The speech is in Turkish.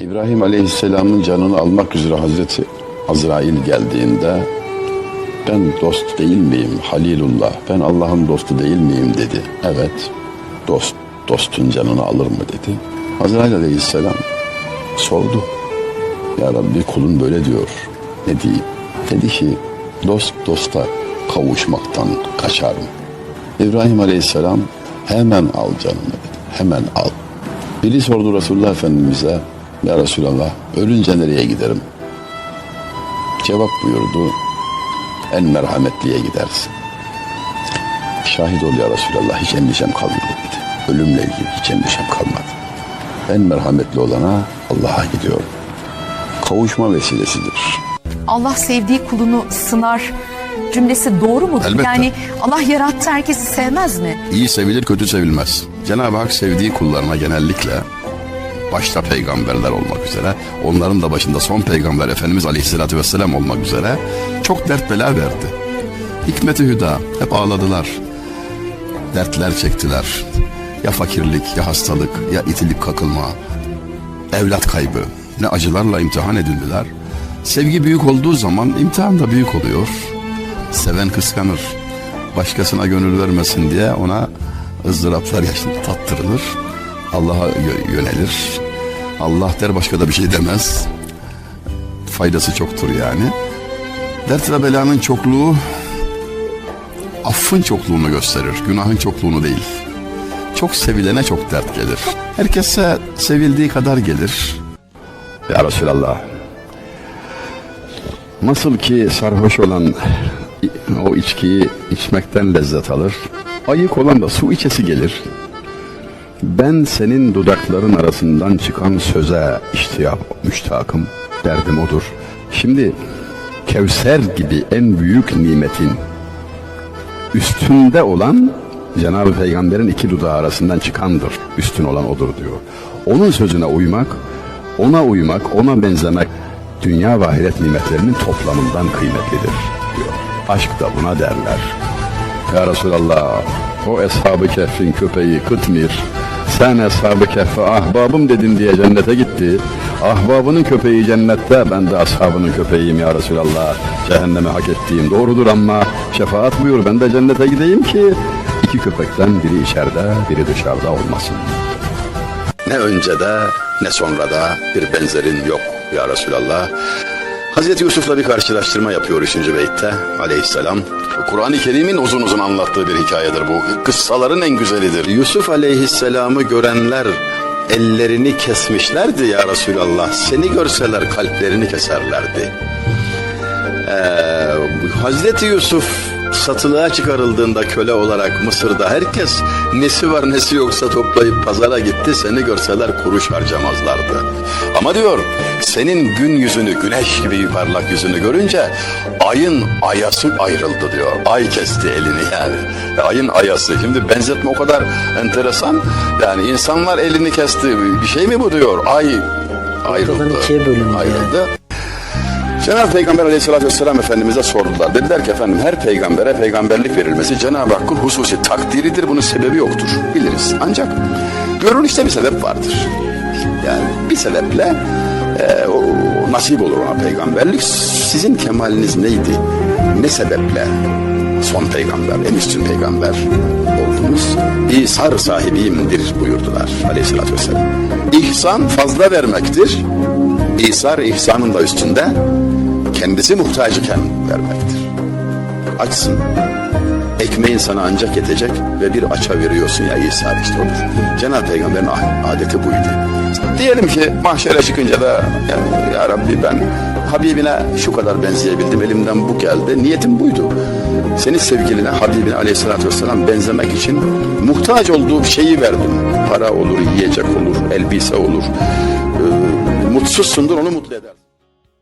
İbrahim Aleyhisselam'ın canını almak üzere Hazreti Azrail geldiğinde ben dost değil miyim Halilullah ben Allah'ın dostu değil miyim dedi. Evet dost dostun canını alır mı dedi. Azrail Aleyhisselam sordu. Ya Rabbi kulun böyle diyor. Ne diyeyim? Dedi ki dost dosta kavuşmaktan kaçar mı? İbrahim Aleyhisselam hemen al canını dedi. Hemen al. Biri sordu Resulullah Efendimiz'e Ya Resulallah ölünce nereye giderim? Cevap buyurdu en merhametliye gidersin. Şahit ol ya Resulallah hiç endişem kalmadı dedi. Ölümle ilgili hiç endişem kalmadı. En merhametli olana Allah'a gidiyorum. Kavuşma vesilesidir. Allah sevdiği kulunu sınar cümlesi doğru mu? Elbette. Yani Allah yarattığı herkesi sevmez mi? İyi sevilir, kötü sevilmez. Cenab-ı Hak sevdiği kullarına genellikle başta peygamberler olmak üzere, onların da başında son peygamber Efendimiz Aleyhisselatü Vesselam olmak üzere çok dert bela verdi. Hikmeti hüda, hep ağladılar. Dertler çektiler. Ya fakirlik, ya hastalık, ya itilip kakılma, evlat kaybı. Ne acılarla imtihan edildiler. Sevgi büyük olduğu zaman imtihan da büyük oluyor. Seven kıskanır. Başkasına gönül vermesin diye ona ızdıraplar yaşını tattırılır. Allah'a yö- yönelir. Allah der başka da bir şey demez. Faydası çoktur yani. Dert ve belanın çokluğu affın çokluğunu gösterir. Günahın çokluğunu değil. Çok sevilene çok dert gelir. Herkese sevildiği kadar gelir. Ya Resulallah nasıl ki sarhoş olan o içkiyi içmekten lezzet alır, ayık olan da su içesi gelir. Ben senin dudakların arasından çıkan söze iştiyap, müştakım, derdim odur. Şimdi Kevser gibi en büyük nimetin üstünde olan Cenab-ı Peygamber'in iki dudağı arasından çıkandır. Üstün olan odur diyor. Onun sözüne uymak, ona uymak, ona benzemek dünya ve ahiret nimetlerinin toplamından kıymetlidir diyor. Aşk da buna derler. Ya Resulallah o eshab-ı kehfin köpeği Kıtmir sen eshab-ı kehfe ahbabım dedin diye cennete gitti. Ahbabının köpeği cennette ben de ashabının köpeğiyim ya Resulallah. Cehenneme hak ettiğim doğrudur ama şefaat buyur ben de cennete gideyim ki iki köpekten biri içeride biri dışarıda olmasın. Ne öncede ne sonrada bir benzerin yok ya Resulallah. Hazreti Yusuf'la bir karşılaştırma yapıyor 3. beytte aleyhisselam. Kur'an-ı Kerim'in uzun uzun anlattığı bir hikayedir bu. Kıssaların en güzelidir. Yusuf aleyhisselamı görenler ellerini kesmişlerdi ya Resulallah. Seni görseler kalplerini keserlerdi. Ee, Hazreti Yusuf satılığa çıkarıldığında köle olarak Mısır'da herkes nesi var nesi yoksa toplayıp pazara gitti seni görseler kuruş harcamazlardı. Ama diyor senin gün yüzünü güneş gibi parlak yüzünü görünce ayın ayası ayrıldı diyor. Ay kesti elini yani. Ve Ayın ayası. Şimdi benzetme o kadar enteresan. Yani insanlar elini kesti. Bir şey mi bu diyor. Ay ayrıldı. Ortadan ikiye bölündü yani. Cenab-ı Peygamber aleyhissalatü vesselam Efendimiz'e sordular. Dediler ki efendim her peygambere peygamberlik verilmesi Cenab-ı Hakk'ın hususi takdiridir. Bunun sebebi yoktur. Biliriz. Ancak görünüşte bir sebep vardır. Yani bir sebeple e, o, nasip olur ona peygamberlik. Sizin kemaliniz neydi? Ne sebeple son peygamber, en üstün peygamber oldunuz? İsar sahibiyimdir buyurdular aleyhissalatü vesselam. İhsan fazla vermektir. İsar ihsanın da üstünde kendisi muhtaç iken vermektir. Açsın. Ekmeğin sana ancak yetecek ve bir aça veriyorsun ya İsa işte odur. Cenab-ı Peygamber'in ah- adeti buydu. Diyelim ki mahşere çıkınca da ya, ya Rabbi ben Habibine şu kadar benzeyebildim elimden bu geldi. Niyetim buydu. Senin sevgiline Habibine aleyhissalatü vesselam benzemek için muhtaç olduğu şeyi verdim. Para olur, yiyecek olur, elbise olur. Ee, mutsuzsundur onu mutlu eder.